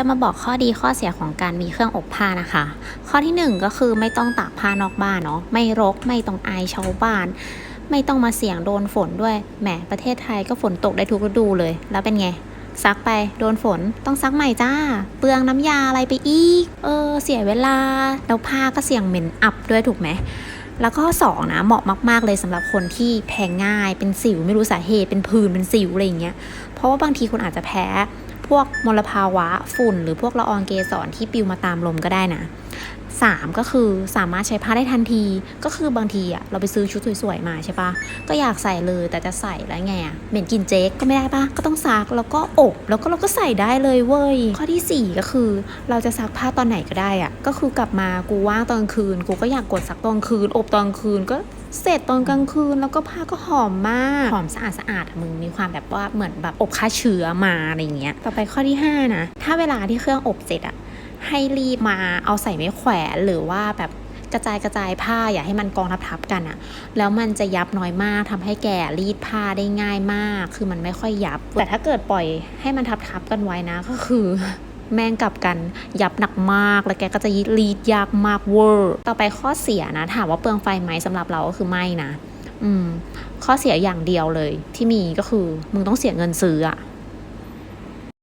จะมาบอกข้อดีข้อเสียของการมีเครื่องอบผ้านะคะ ข้อที่หนึ่งก็คือไม่ต้องตากผ้านอกบ้านเนาะไม่รกไม่ต้องอายชาวบ้าน ไม่ต้องมาเสี่ยงโดนฝนด้วยแหมประเทศไทยก็ฝนตกได้ทุกฤดูเลย แล้วเป็นไงซักไปโดนฝนต้องซักใหม่จ้า เปลืองน้ำยาอะไรไปอีก เออ เสียเวลา แล้วผ้าก็เสี่ยงเหม็นอับด้วยถูกไหม แล้วก็สองนะเหมาะมาก ๆ เลยสำหรับคนที่แพ้ง่ายเป็นสิวไม่รู้สาเหตุเป็นผื่นเป็นสิวอะไรอย่างเงี้ยเพราะว่าบางทีคุณอาจจะแพ้พวกมลภาวะฝุ่น หรือพวกละอองเกสรที่ปิวมาตามลมก็ได้นะ สามก็คือสามารถใช้ผ้าได้ทันที ก็คือบางทีอะเราไปซื้อชุดสวยๆมาใช่ปะก็อยากใส่เลยแต่จะใส่แล้วไงอะเหม็นกลินเจ๊กก็ไม่ได้ปะก็ต้องซักแล้วก็อบ แล้วก็เราก็ใส่ได้เลยเว้ย ข้อที่สี่ก็คือ เราจะซักผ้าตอนไหนก็ได้อะก็คือกลับมากูว่างตอนกลางคืน กูก็อยากกดซักตอนกลางคืน อบตอนกลางคืนก็เสร็จตอนกลางคืนแล้วก็ผ้าก็หอมมาก หอมสะอาดสะอาดอะมึงมีความแบบว่าเหมือนแบบอบฆ่าเชื้อมาอะไรเงี้ย ต่อไปข้อที่ 5 นะ ถ้าเวลาที่เครื่องอบเสร็จอะ ให้รีบมาเอาใส่ไม้แขวนหรือว่าแบบกระจายกระจายผ้าอย่าให้มันกองทับทับๆกันอะแล้วมันจะยับน้อยมากทำให้แกรีดผ้าได้ง่ายมาก คือมันไม่ค่อยยับ แต่ถ้าเกิดปล่อยให้มันทับทับๆกันไว้นะก็คือแม่งกลับกันยับหนักมาก แล้วแกก็จะรีดยากมากเวอร์ ต่อไปข้อเสียนะ ถามว่าเปลืองไฟไหมสำหรับเราก็คือไม่นะ อืม ข้อเสียอย่างเดียวเลย ที่มีก็คือมึงต้องเสียเงินซื้ออะ